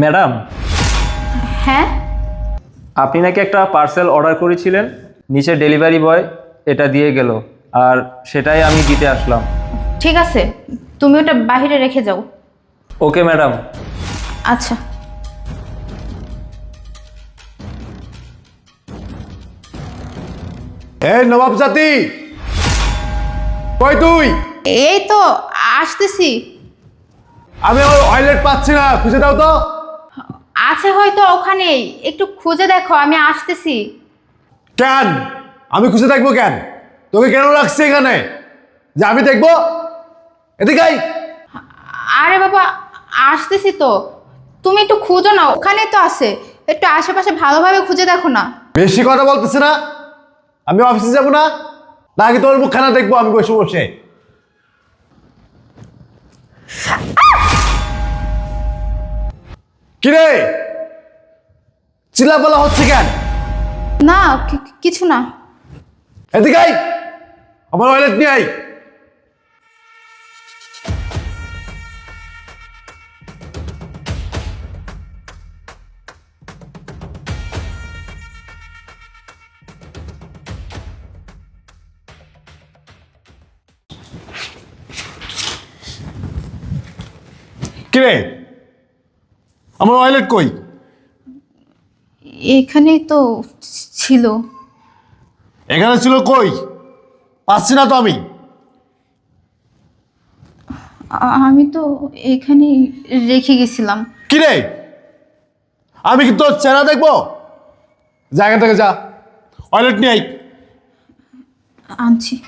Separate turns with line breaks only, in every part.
Madam
হ্যাঁ?
আপনি নাকি একটা পার্সেল অর্ডার করেছিলেন? নিচে ডেলিভারি বয় এটা দিয়ে গেল আর সেটাই আমি দিতে আসলাম।
ঠিক আছে তুমি ওটা বাইরে রেখে যাও।
Okay madam.
আচ্ছা।
এই নবাব জাতি কই তুই?
এই তো আসতেছি।
আমি আমার ওয়াইলেট পাচ্ছি না খুঁজে দাও তো।
আছে হয়তো ওখানেই। একটু খুঁজে দেখো আমি আসতেছি।
কেন? আমি খুঁজে দেখব কেন? তোকে কেন রাখছি এখানে? যে আমি দেখব? এদিকে আই।
আরে বাবা আসতেছি তো। তুমি একটু খুঁজো না ওখানে তো আছে। একটু আশেপাশে ভালোভাবে খুঁজে দেখো না।
বেশি কথা বলতেছে না। আমি অফিসে যাব না। নাকি তোর মুখখানা দেখব আমি বসে বসে। কিরে? চিল্লাপালা হচ্ছে কেন?
না কি- কিছু না।
এদিকে আই আমার ওয়ালেট নিয়ে আই কিরে? আমার ওয়ালেট কই?
এখানেই তো ছিল।
এখানে ছিল কই? পাচ্ছি না তো আমি।
আ- আমি তো এখানে রেখে গেছিলাম।
কি রে? আমি কি তোর চেহারা দেখব? জায়গা থেকে যা। ওয়ালেট নিয়ে আই
আনছি।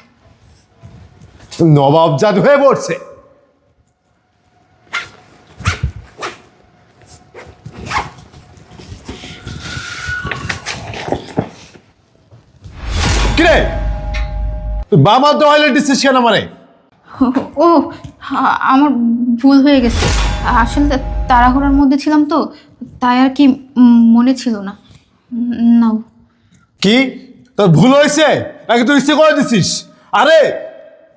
নবাব জাত হয়ে পড়ছে। বাবার তো ওয়ালেট দিচ্ছিস কেন আমারে
ও আমার ভুল হয়ে গেছে। আসলে তাড়াহুড়ার মধ্যে ছিলাম তো তাই আর কি মনে ছিল না। নাও।
কি? তোর ভুল হয়েছে? নাকি তুই ইচ্ছে করে দিছিস? আরে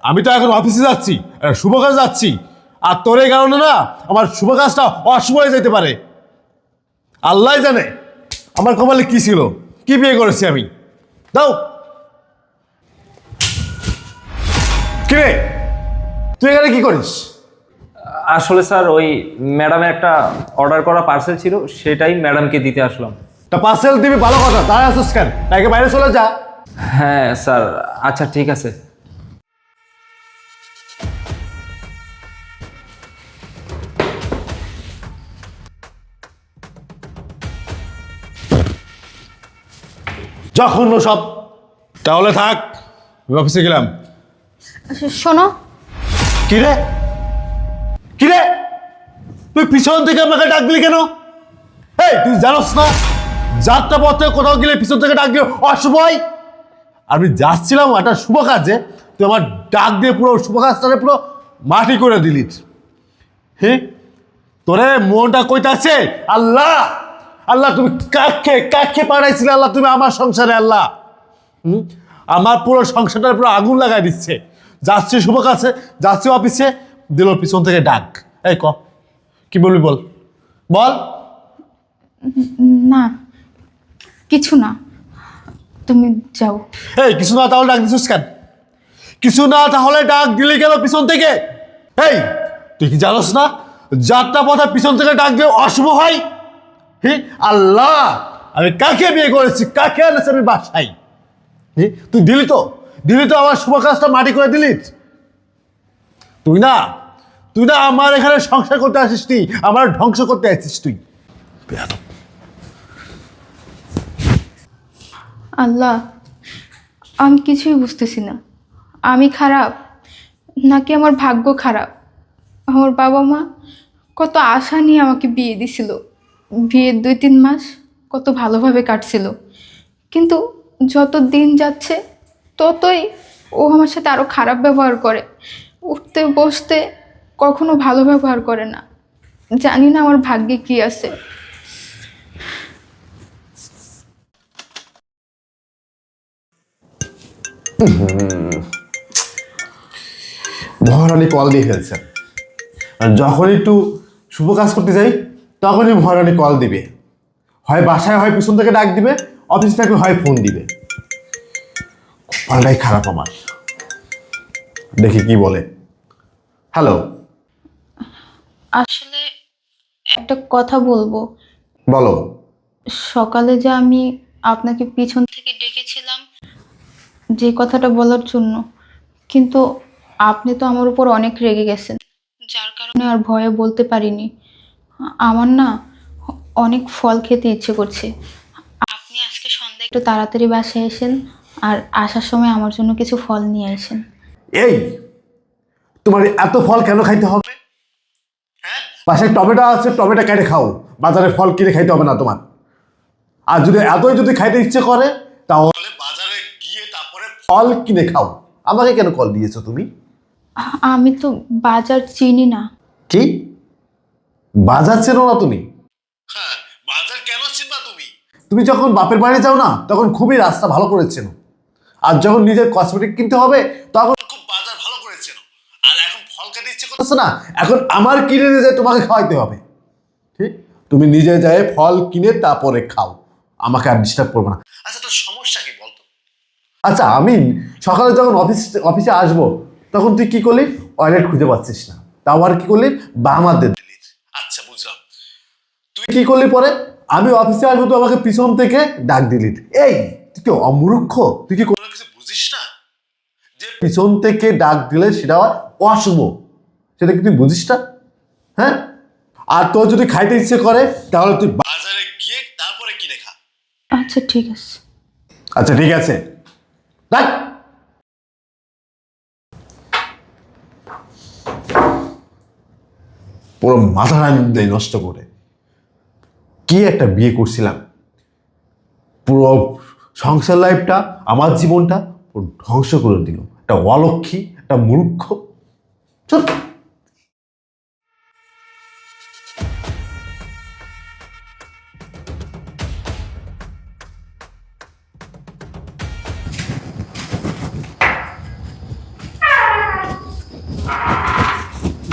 আমি তো এখন অফিসে যাচ্ছি শুভ কাজ যাচ্ছি। আর তোর এই কারণে না আমার শুভ কাজটা অশুভ হয়ে যেতে পারে। আল্লাহ জানে আমার কপালে কি ছিল? কি বিয়ে করেছি আমি? দাও। কিরে? তুই এখানে কি করিস?
আসলে স্যার ওই ম্যাডামের একটা অর্ডার করা পার্সেল ছিল সেটাই ম্যাডামকে দিতে আসলাম।
তা পার্সেল দিবি ভালো কথা। তাই আসিস কেন? তাকে বাইরে চলে যা।
হ্যাঁ স্যার। আচ্ছা ঠিক আছে।
যখন সব তাহলে থাক অফিসে গেলাম।
শোনো।
কিরে? কিরে? তুই পিছন থেকে আমাকে ডাক দিলি কেন? এই, তুই জানোস না, যাত্রা পথে কোথাও গেলে পিছন থেকে ডাক দিলে অশুভ আমি যাচ্ছিলাম একটা শুভ কাজে, তুই আমার ডাক দিয়ে পুরো শুভ কাজটারে পুরো মাটি করে দিলি। হে? তোরে মনটা কইতে আছে আল্লাহ! আল্লাহ, তুমি কাকে কাকে পাঠাইছিলে আল্লাহ, তুমি আমার সংসারে, আল্লাহ? আমার পুরো সংসারটা পুরো আগুন লাগাই দিচ্ছে। যাচ্ছি শুভ কাছে যাচ্ছি অফিসে দিল পিছন থেকে ডাক। এই ক কি বলবি বল? বল।
না কিছু না। তুমি যাও।
এই কিছু না তাহলে ডাক দিছিস কেন? কিছু না তাহলে ডাক দিলি কেন পিছন থেকে? এই তুই কি জানোস না? যাত্রা পথে পিছন থেকে ডাক দিয়ে অশুভ হয়? হে আল্লাহ! আমি কাকে বিয়ে করেছি? কাকে আনেছি আমি বাসাই হে তুই দিলি তো? দিলি তো আমার শুভ কাজটা মাটি করে দিলি। তুই না তুই না আমার এখানে সংসার করতে আসিস তুই আমার ধ্বংস করতে আসিস তুই।
আল্লাহ, আমি কিছুই বুঝতেছি না। আমি খারাপ, নাকি আমার ভাগ্য খারাপ? আমার বাবা মা কত আশা নিয়ে আমাকে বিয়ে দিছিল। বিয়ের দুই তিন মাস কত ভালোভাবে কাটছিল। কিন্তু যত দিন যাচ্ছে ততই ও আমার সাথে আরও খারাপ ব্যবহার করে। উঠতে, বসতে কখনো ভালো ব্যবহার করে না। জানি না আমার ভাগ্যে কি আছে।
মহারানী কল দিয়ে ফেলছেন আর যখন একটু শুভ কাজ করতে যাই, তখনই মহারানী কল দিবে। হয় বাসায়, হয় পিছন থেকে ডাক দিবে, অফিস থেকে হয় ফোন দিবে। কপালটাই খারাপ আমার। দেখি কি বলে। হ্যালো
আসলে একটা কথা বলব।
বলো।
সকালে যে আমি আপনাকে পিছন থেকে ডেকেছিলাম যে কথাটা বলার জন্য কিন্তু আপনি তো আমার উপর অনেক রেগে গেছেন। যার কারণে আর ভয়ে বলতে পারিনি। আমার না অনেক ফল খেতে ইচ্ছে করছে। আপনি আজকে সন্ধ্যায় একটু তাড়াতাড়ি বাসায় এসেন। আর আসার সময় আমার জন্য কিছু ফল নিয়ে আসেন।
এই তোমার এত ফল কেন খাইতে হবে? বাসায় টমেটো আছে টমেটো কেটে খাও। বাজারে ফল কিনে খাইতে হবে না তোমার। আর যদি এতই যদি খাইতে ইচ্ছে করে তাহলে বাজারে গিয়ে তারপরে ফল কিনে খাও। আমাকে কেন কল দিয়েছ তুমি?
আমি তো বাজার চিনি না।
কি? বাজার চেনো না তুমি? হ্যাঁ বাজার কেন চিনবা তুমি? তুমি যখন বাপের বাড়ি যাও না তখন খুবই রাস্তা ভালো করে চেনো। আর যখন নিজের কসমেটিক কিনতে হবে তখন খুব বাজার ভালো করে চেনো আর এখন ফল খেতে ইচ্ছে না এখন আমার কিনে নিয়ে যায় তোমাকে খাওয়াইতে হবে। ঠিক? তুমি নিজে যায় ফল কিনে তারপরে খাও। আমাকে আর ডিস্টার্ব করবে না। আচ্ছা তোর সমস্যা কি বলতো? আচ্ছা আমি সকালে যখন অফিস অফিসে আসব তখন তুই কি করলি? ওয়ালেট খুঁজে পাচ্ছিস না। তাও আর কি করলি? বামাদের দিলি। আচ্ছা বুঝলাম। তুই কি করলি পরে? আমি অফিসে আসব তো আমাকে পিছন থেকে ডাক দিলি। এই তুই কি অমূর্খ? তুই কি কোনো কিছু বুঝিস না? যে পিছন থেকে ডাক দিলে সেটা অশুভ। সেটা কি তুই বুঝিস না? হ্যাঁ? আর তোর যদি খাইতে ইচ্ছে করে তাহলে তুই বাজারে গিয়ে তারপরে কিনে খা।
আচ্ছা ঠিক আছে।
আচ্ছা ঠিক আছে। রাখ। পুরো মাথা দেয় নষ্ট করে। কি একটা বিয়ে করছিলাম। পুরো সংসার লাইফটা আমার জীবনটা পুরো ধ্বংস করে দিল। একটা অলক্ষী একটা মূর্খ। চল।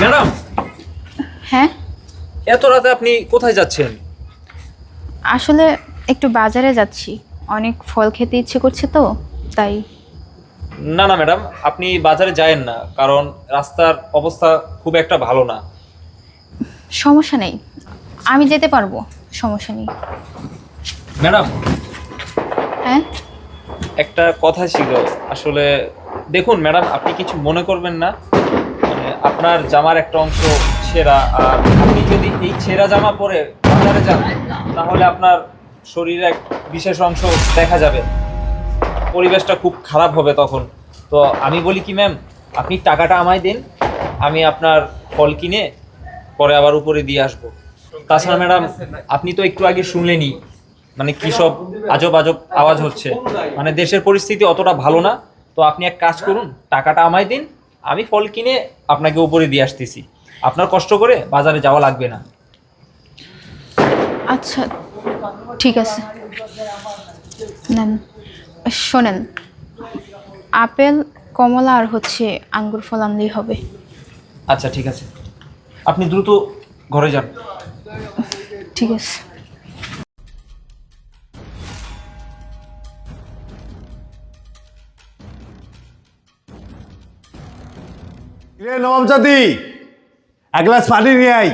ম্যাডাম
হ্যাঁ?
এত রাতে আপনি কোথায় যাচ্ছেন?
আসলে একটু বাজারে যাচ্ছি। অনেক ফল খেতে ইচ্ছে করছে তো তাই।
না না ম্যাডাম আপনি বাজারে যায়েন না কারণ রাস্তার অবস্থা খুব একটা ভালো না।
সমস্যা নেই আমি যেতে পারব সমস্যা নেই।
ম্যাডাম।
হ্যাঁ?
একটা কথা ছিল আসলে দেখুন ম্যাডাম আপনি কিছু মনে করবেন না মানে আপনার জামার একটা অংশ ছেঁড়া আর আপনি যদি এই ছেঁড়া জামা পরে বাজারে যান তাহলে আপনার শরীরে এক বিশেষ অংশ দেখা যাবে। পরিবেশটা খুব খারাপ হবে তখন। তো আমি বলি কি, ম্যাম, আপনি টাকাটা আমায় দিন, আমি আপনার ফল কিনে পরে আবার উপরে দিয়ে আসব। তাছাড়া ম্যাডাম, আপনি তো একটু আগে শুনলেনই মানে কী সব আজব আজব আওয়াজ হচ্ছে। মানে দেশের পরিস্থিতি অতটা ভালো না। তো আপনি এক কাজ করুন, টাকাটা আমায় দিন, আমি ফল কিনে আপনাকে উপরে দিয়ে আসতেছি। আপনার কষ্ট করে বাজারে যাওয়া লাগবে না।
আচ্ছা ঠিক আছে। নেন। শোনেন আপেল কমলা আর হচ্ছে আঙ্গুর ফল আনলেই হবে।
আচ্ছা ঠিক আছে। আপনি দ্রুত ঘরে যান।
ঠিক আছে।
রে নবাব জাতি এক গ্লাস পানি নিয়ে আই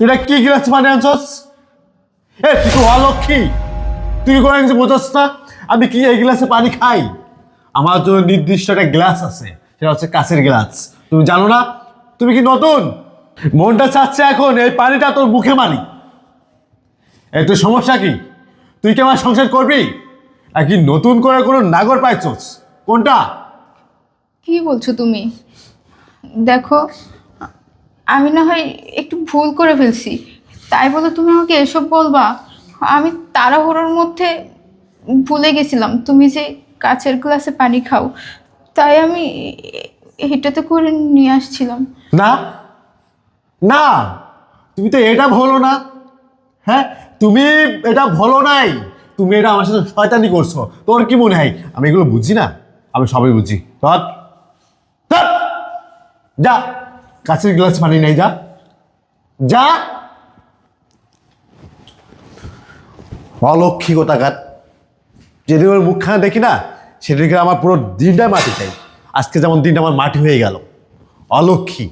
এটা কি গ্লাস পানি আনছস? এ, তুই তো তুই কি করে কিছু বোঝাস না? আমি কি এই গ্লাসে পানি খাই? আমার জন্য নির্দিষ্ট একটা গ্লাস আছে, সেটা হচ্ছে কাছের গ্লাস। তুমি জানো না? তুমি কি নতুন? মনটা চাচ্ছে এখন এই পানিটা তোর মুখে মারি। এই তোর সমস্যা কি? তুই কি আমার সংসার করবি? নাকি নতুন করে কোনো নাগর পাইছস? কোনটা?
কি বলছো তুমি? দেখো আমি না হয় একটু ভুল করে ফেলছি। তাই বলে তুমি আমাকে এসব বলবা? আমি তাড়াহুড়োর মধ্যে ভুলে গেছিলাম। তুমি যে কাছের গ্লাসে পানি খাও, তাই আমি এটাতে করে নিয়ে আসছিলাম।
না না, তুমি তো এটা ভুলো না। হ্যাঁ তুমি এটা ভুলো নাই। তুমি এটা আমার সাথে শয়তানি করছ। তোর কি মনে হয়? আমি এগুলো বুঝি না? আমি সবই বুঝি। ধর। যা। কাছের গ্লাস পানি নেই, যা। যা। অলক্ষী গোটাঘাত যেদিন ওর মুখখানা দেখি না সেদিকে আমার পুরো দিনটাই মাটি চাই। আজকে যেমন দিনটা আমার মাটি হয়ে গেল। অলক্ষী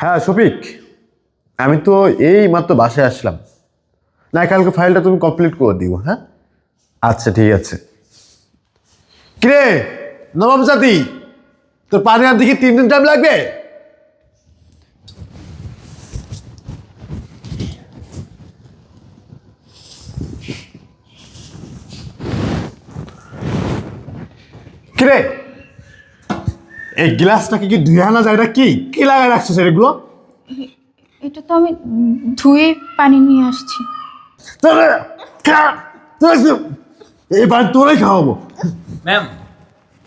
হ্যাঁ শফিক, আমি তো এই মাত্র বাসায় আসলাম। না, কালকে ফাইলটা তুমি কমপ্লিট করে দিও হ্যাঁ? আচ্ছা ঠিক আছে। কিরে নবাব জাতি তোর পানি আর দেখি তিন দিন টাইম লাগবে? কিরে? এই গ্লাসটাকে কি ধুয়ে আনা যায়? না কি? কি লাগায় রাখছো সেগুলো
এটা তো আমি ধুয়ে পানি নিয়ে আসছি।
এবার তোরাই খাওয়াবো।
ম্যাম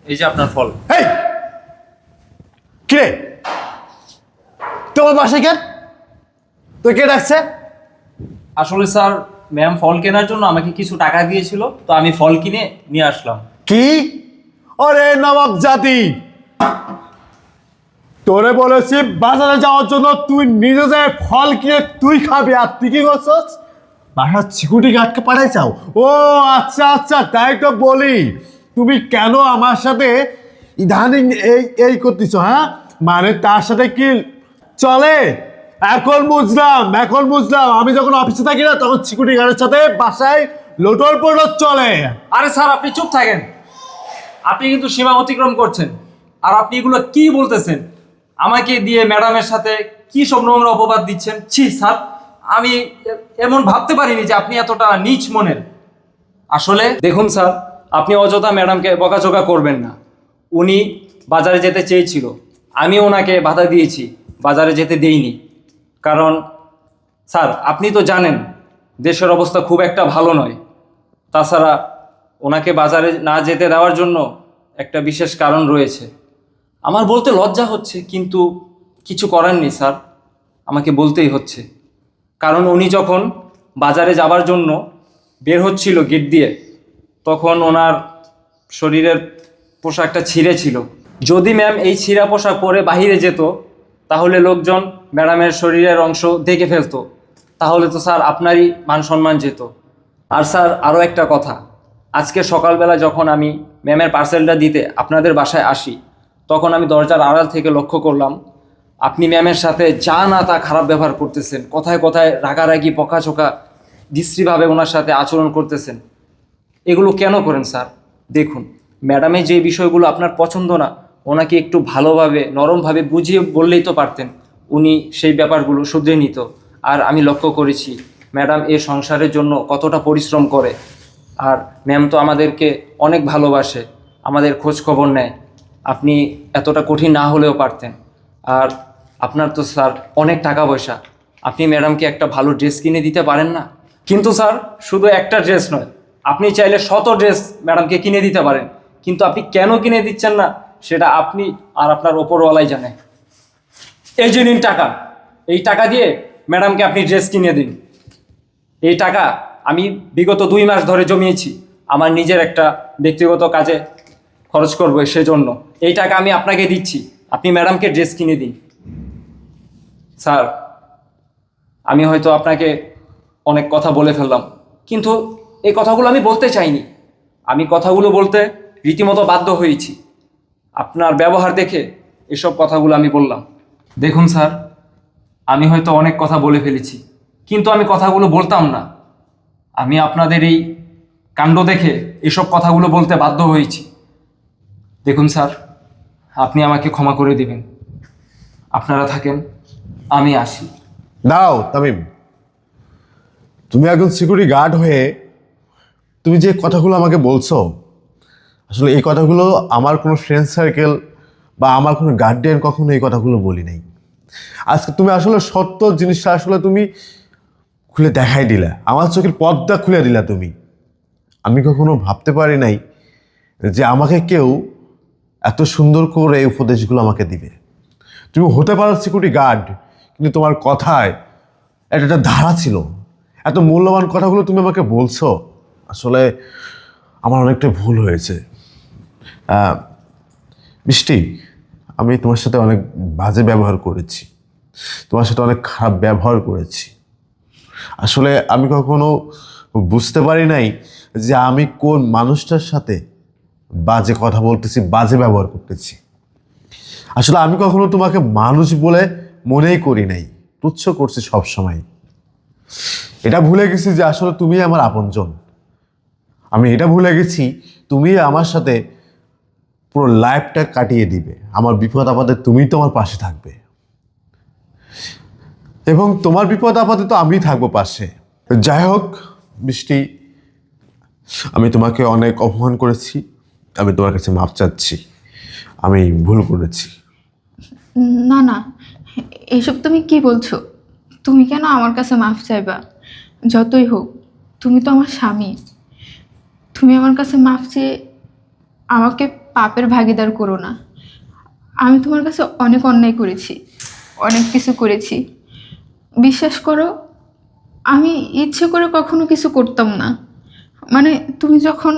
এই যে আপনার ফল।
এই কে তোমার বাসায় কেন? তো কে ডাকছে?
আসলে স্যার ম্যাম ফল কেনার জন্য আমাকে কিছু টাকা দিয়েছিল তো আমি ফল কিনে নিয়ে আসলাম।
কি? ওরে নবাব জাতি! তোরে বলেছি বাজারে যাওয়ার জন্য তুই নিজে যায় ফল কিনে তুই খাবি আর তুই কি করছস? বাসার সিকিউরিটি গার্ডকে পাঠাই চাও ও আচ্ছা আচ্ছা তাই তো বলি। তুমি কেন আমার সাথে ইদানিং এই এই করতেছ হ্যাঁ? মানে তার সাথে কি চলে? এখন বুঝলাম এখন বুঝলাম। আমি যখন অফিসে থাকি না, তখন সিকিউরিটি গার্ডের সাথে বাসায় লোটর পোটর চলে।
আরে স্যার, আপনি চুপ থাকেন। আপনি কিন্তু সীমা অতিক্রম করছেন। আর আপনি এগুলো কি বলতেছেন? আমাকে দিয়ে ম্যাডামের সাথে কি সব নোংরা অপবাদ দিচ্ছেন? ছি, স্যার, আমি এমন ভাবতে পারিনি যে আপনি এতটা নিচ মনের। আসলে দেখুন স্যার, আপনি অযথা ম্যাডামকে বকাঝকা করবেন না। উনি বাজারে যেতে চেয়েছিল। আমি ওনাকে বাধা দিয়েছি, বাজারে যেতে দেইনি। কারণ, স্যার, আপনি তো জানেন, দেশের অবস্থা খুব একটা ভালো নয়। তাছাড়া, ওনাকে বাজারে না যেতে দেওয়ার জন্য একটা বিশেষ কারণ রয়েছে। আমার বলতে লজ্জা হচ্ছে, কিন্তু কিছু করার নেই, স্যার। আমাকে বলতেই হচ্ছে। কারণ উনি যখন বাজারে যাবার জন্য বের হচ্ছিল গেট দিয়ে, তখন ওনার শরীরের পোশাকটা ছিঁড়ে ছিল যদি ম্যাম এই ছিঁড়া পোশাক পরে বাহিরে যেত, তাহলে লোকজন ম্যাডামের শরীরের অংশ দেখে ফেলতো। তাহলে তো স্যার আপনারই মান সম্মান যেত। আর স্যার আরও একটা কথা। আজকে সকালবেলা যখন আমি ম্যামের পার্সেলটা দিতে আপনাদের বাসায় আসি, তখন আমি দরজার আড়াল থেকে লক্ষ্য করলাম, আপনি ম্যামের সাথে যা না তা খারাপ ব্যবহার করতেছেন, কথায় কথায় রাগারাগি পকাচোকা বিশ্রীভাবে ওনার সাথে আচরণ করতেছেন, এগুলো কেন করেন স্যার? দেখুন ম্যাডামের যে বিষয়গুলো আপনার পছন্দ না ওনাকে একটু ভালোভাবে, নরমভাবে বুঝিয়ে বললেই তো পারতেন। উনি সেই ব্যাপারগুলো শুধরে নিত। আর আমি লক্ষ্য করেছি, ম্যাডাম এ সংসারের জন্য কতটা পরিশ্রম করে। আর ম্যাম তো আমাদেরকে অনেক ভালোবাসে, আমাদের খোঁজ খবর নেয়। আপনি এতটা কঠিন না হলেও পারতেন। আর আপনার তো স্যার অনেক টাকা পয়সা। আপনি ম্যাডামকে একটা ভালো ড্রেস কিনে দিতে পারেন না? কিন্তু স্যার, শুধু একটা ড্রেস নয়। আপনি চাইলে শত ড্রেস ম্যাডামকে কিনে দিতে পারেন। কিন্তু আপনি কেন কিনে দিচ্ছেন না? সেটা আপনি আর আপনার ওপরওয়ালাই জানে। এই যে নিন টাকা, এই টাকা দিয়ে ম্যাডামকে আপনি ড্রেস কিনে দিন। এই টাকা আমি বিগত দুই মাস ধরে জমিয়েছি, আমার নিজের একটা ব্যক্তিগত কাজে খরচ করব সেজন্য। এই টাকা আমি আপনাকে দিচ্ছি, আপনি ম্যাডামকে ড্রেস কিনে দিন। স্যার, আমি হয়তো আপনাকে অনেক কথা বলে ফেললাম, কিন্তু এই কথাগুলো আমি বলতে চাইনি। আমি কথাগুলো বলতে রীতিমতো বাধ্য হয়েছি। আপনার ব্যবহার দেখে এসব কথাগুলো আমি বললাম। দেখুন স্যার আমি হয়তো অনেক কথা বলে ফেলেছি কিন্তু আমি কথাগুলো বলতাম না। আমি আপনাদের এই কাণ্ড দেখে এসব কথাগুলো বলতে বাধ্য হয়েছি। দেখুন স্যার আপনি আমাকে ক্ষমা করে দিবেন। আপনারা থাকেন আমি আসি।
দাও তামিম। তুমি একজন সিকিউরিটি গার্ড হয়ে তুমি যে কথাগুলো আমাকে বলছো আসলে এই কথাগুলো আমার কোনো ফ্রেন্ড সার্কেল বা আমার কোনো গার্ডিয়ান কখনো এই কথাগুলো বলি নাই। আজকে তুমি আসলে সত্য জিনিসটা আসলে তুমি খুলে দেখাই দিলা। আমার চোখের পথটা খুলে দিলা তুমি। আমি কখনো ভাবতে পারি নাই যে আমাকে কেউ এত সুন্দর করে এই উপদেশগুলো আমাকে দিবে। তুমি হতে পারো সিকিউরিটি গার্ড কিন্তু তোমার কথায় একটা একটা ধারা ছিল। এত মূল্যবান কথাগুলো তুমি আমাকে বলছো। আসলে আমার অনেকটা ভুল হয়েছে। বৃষ্টি আমি তোমার সাথে অনেক বাজে ব্যবহার করেছি। তোমার সাথে অনেক খারাপ ব্যবহার করেছি। আসলে আমি কখনো বুঝতে পারি নাই যে আমি কোন মানুষটার সাথে বাজে কথা বলতেছি, বাজে ব্যবহার করতেছি। আসলে আমি কখনো তোমাকে মানুষ বলে মনেই করি নাই, তুচ্ছ করছি সব সময় এটা ভুলে গেছি যে আসলে তুমি আমার আপনজন। আমি এটা ভুলে গেছি তুমি আমার সাথে পুরো লাইফটা কাটিয়ে দিবে। আমার বিপদ আপদে তুমি তো আমার পাশে থাকবে। এবং তোমার বিপদ আপদে তো আমি থাকব পাশে। যাই হোক বৃষ্টি আমি তোমাকে অনেক অপমান করেছি। আমি তোমার কাছে মাপ চাচ্ছি। আমি ভুল করেছি।
না না এইসব তুমি কি বলছো? তুমি কেন আমার কাছে মাফ চাইবা? যতই হোক, তুমি তো আমার স্বামী। তুমি আমার কাছে মাফ চেয়ে আমাকে পাপের ভাগিদার করো না। আমি তোমার কাছে অনেক অন্যায় করেছি, অনেক কিছু করেছি। বিশ্বাস করো, আমি ইচ্ছে করে কখনো কিছু করতাম না। মানে তুমি যখন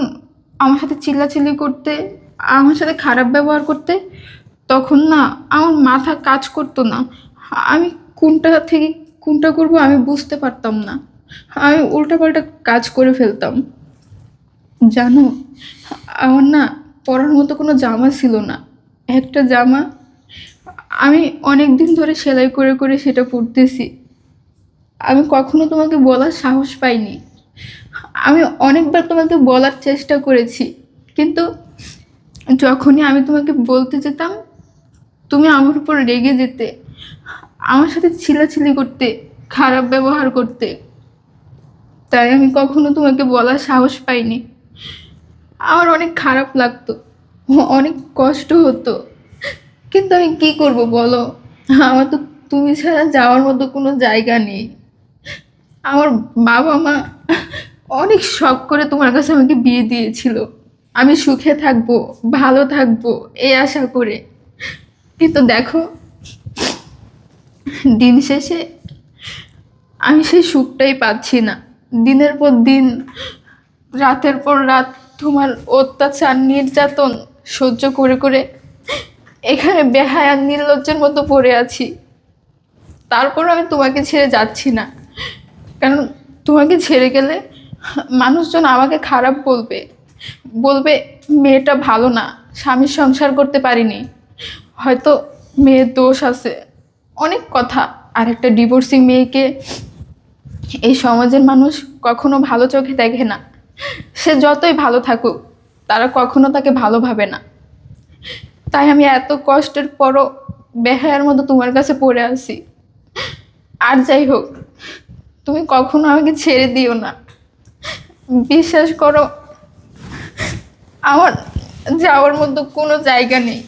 আমার সাথে চিল্লাচিল্লি করতে, আমার সাথে খারাপ ব্যবহার করতে, তখন না আমার মাথা কাজ করতো না। আমি কোনটা থেকে কোনটা করব আমি বুঝতে পারতাম না। আমি উল্টাপাল্টা কাজ করে ফেলতাম। জানো, আমার না পরার মতো কোনো জামা ছিল না। একটা জামা আমি অনেক দিন ধরে সেলাই করে করে সেটা পরতেছি। আমি কখনো তোমাকে বলার সাহস পাইনি। আমি অনেকবার তোমাকে বলার চেষ্টা করেছি, কিন্তু যখনই আমি তোমাকে বলতে যেতাম, তুমি আমার উপর রেগে যেতে, আমার সাথে ছিলাছিলি করতে, খারাপ ব্যবহার করতে, তাই আমি কখনো তোমাকে বলার সাহস পাইনি। আমার অনেক খারাপ লাগতো। অনেক কষ্ট হতো। কিন্তু আমি কি করব বলো? আমার তো তুমি ছাড়া যাওয়ার মতো কোনো জায়গা নেই। আমার বাবা মা অনেক শখ করে তোমার কাছে আমাকে বিয়ে দিয়েছিল। আমি সুখে থাকব, ভালো থাকব, এই আশা করে। কিন্তু দেখো, দিন শেষে আমি সেই সুখটাই পাচ্ছি না। দিনের পর দিন, রাতের পর রাত, তোমার অত্যাচার, নির্যাতন সহ্য করে করে এখানে বেহায়া নির্লজ্জের মতো পড়ে আছি। তারপর আমি তোমাকে ছেড়ে যাচ্ছি না। কারণ তোমাকে ছেড়ে গেলে মানুষজন আমাকে খারাপ বলবে। বলবে, মেয়েটা ভালো না, স্বামীর সংসার করতে পারিনি। হয়তো মেয়ের দোষ আছে। অনেক কথা। আর একটা ডিভোর্সিং মেয়েকে এই সমাজের মানুষ কখনো ভালো চোখে দেখে না। সে যতই ভালো থাকুক তারা কখনো তাকে ভালো ভাবে না। তাই আমি এত কষ্টের পরও বেহায়ার মতো তোমার কাছে পড়ে আসি আর যাই হোক, তুমি কখনো আমাকে ছেড়ে দিও না। বিশ্বাস করো, আমার যাওয়ার মতো কোনো জায়গা নেই।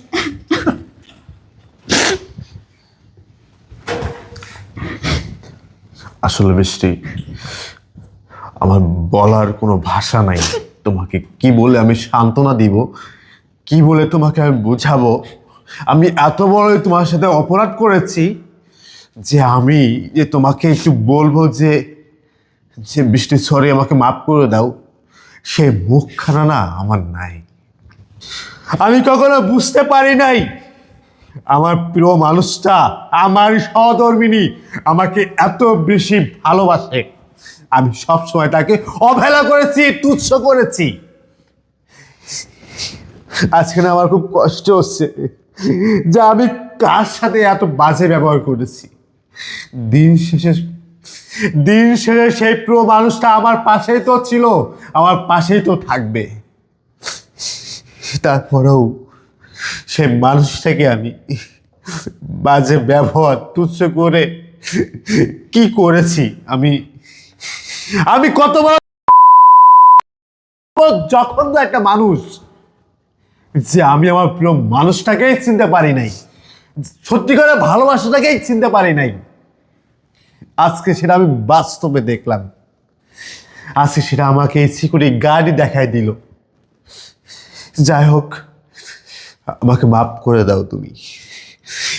আসলে বৃষ্টি, আমার বলার কোনো ভাষা নাই। তোমাকে কি বলে আমি সান্ত্বনা দিব? কি বলে তোমাকে আমি বোঝাবো? আমি এত বড়ই তোমার সাথে অপরাধ করেছি যে আমি যে তোমাকে একটু বলব যে যে বৃষ্টি, সরি, আমাকে মাফ করে দাও। সে মুখখানা না আমার নাই। আমি কখনো বুঝতে পারি নাই। আমার প্রিয় মানুষটা, আমার সহধর্মিনী আমাকে এত বেশি ভালোবাসে। আমি সব সময় তাকে অবহেলা করেছি, তুচ্ছ করেছি। আজকে না আমার খুব কষ্ট হচ্ছে যে আমি কার সাথে এত বাজে ব্যবহার করেছি। দিন শেষে দিন শেষে সেই প্রিয় মানুষটা আমার পাশেই তো ছিল, আমার পাশেই তো থাকবে। তারপরেও সেই মানুষটাকে আমি বাজে ব্যবহার, তুচ্ছ করে কি করেছি আমি আমি কত বড় যখন একটা মানুষ যে আমি আমার প্রিয় মানুষটাকেই চিনতে পারি নাই। সত্যি করে ভালোবাসাটাকেই চিনতে পারি নাই। আজকে সেটা আমি বাস্তবে দেখলাম। আজকে সেটা আমাকে করে গাড়ি দেখাই দিল। যাই হোক, আমাকে মাফ করে দাও তুমি।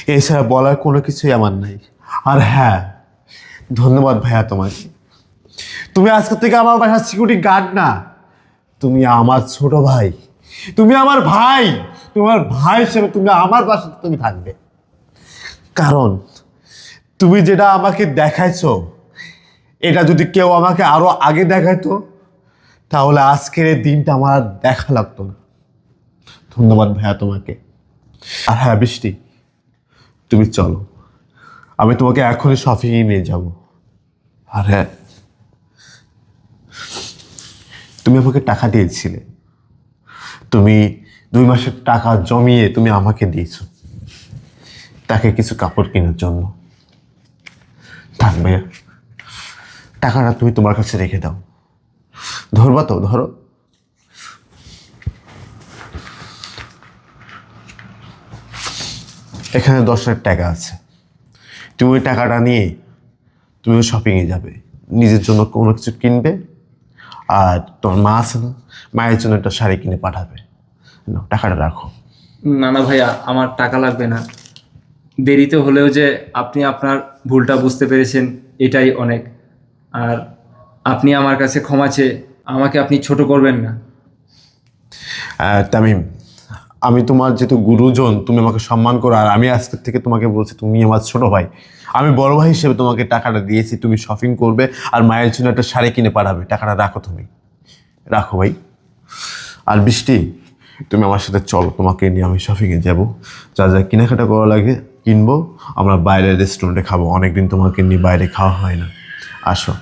এছাড়া বলার কোনো কিছুই আমার নাই। আর হ্যাঁ ধন্যবাদ ভাইয়া তোমাকে। তুমি আজকে থেকে আমার বাসার সিকিউরিটি গার্ড না। তুমি আমার ছোট ভাই। তুমি আমার ভাই। তোমার ভাই হিসেবে তুমি আমার বাসাতে তুমি থাকবে। কারণ তুমি যেটা আমাকে দেখাইছো, এটা যদি কেউ আমাকে আরও আগে দেখাইতো, তাহলে আজকের এই দিনটা আমার আর দেখা লাগতো না। ধন্যবাদ ভাইয়া তোমাকে। আর হ্যাঁ বৃষ্টি, তুমি চলো। আমি তোমাকে এখনই শপিংয়ে নিয়ে যাব। আর হ্যাঁ তুমি আমাকে টাকা দিয়েছিলে। তুমি দুই মাসের টাকা জমিয়ে তুমি আমাকে দিয়েছ। তাকে কিছু কাপড় কেনার জন্য। থাক ভাইয়া, টাকাটা তুমি তোমার কাছে রেখে দাও। ধরবা তো, ধরো। এখানে দশ হাজার টাকা আছে। তুমি ওই টাকাটা নিয়ে তুমি শপিংয়ে যাবে। নিজের জন্য কোনো কিছু কিনবে। আর তোমার মা আছে না মায়ের জন্য একটা শাড়ি কিনে পাঠাবে। নাও, টাকাটা রাখো।
না না ভাইয়া আমার টাকা লাগবে না। দেরিতে হলেও যে আপনি আপনার ভুলটা বুঝতে পেরেছেন এটাই অনেক। আর আপনি আমার কাছে ক্ষমা চেয়ে আমাকে আপনি ছোট করবেন না।
আহ, তামিম আমি তোমার যেহেতু গুরুজন, তুমি আমাকে সম্মান করো, আর আমি আজকের থেকে তোমাকে বলছি, তুমি আমার ছোট ভাই। আমি বড় ভাই হিসেবে তোমাকে টাকাটা দিয়েছি, তুমি শপিং করবে, আর মায়ের জন্য একটা শাড়ি কিনে পাঠাবে। টাকাটা রাখো তুমি। রাখো ভাই। আর বৃষ্টি, তুমি আমার সাথে চলো, তোমাকে নিয়ে আমি শপিংয়ে যাব। যা যা কেনাকাটা করা লাগে, কিনবো। আমরা বাইরের রেস্টুরেন্টে খাব। অনেকদিন তোমাকে নিয়ে বাইরে খাওয়া হয় না। আসো।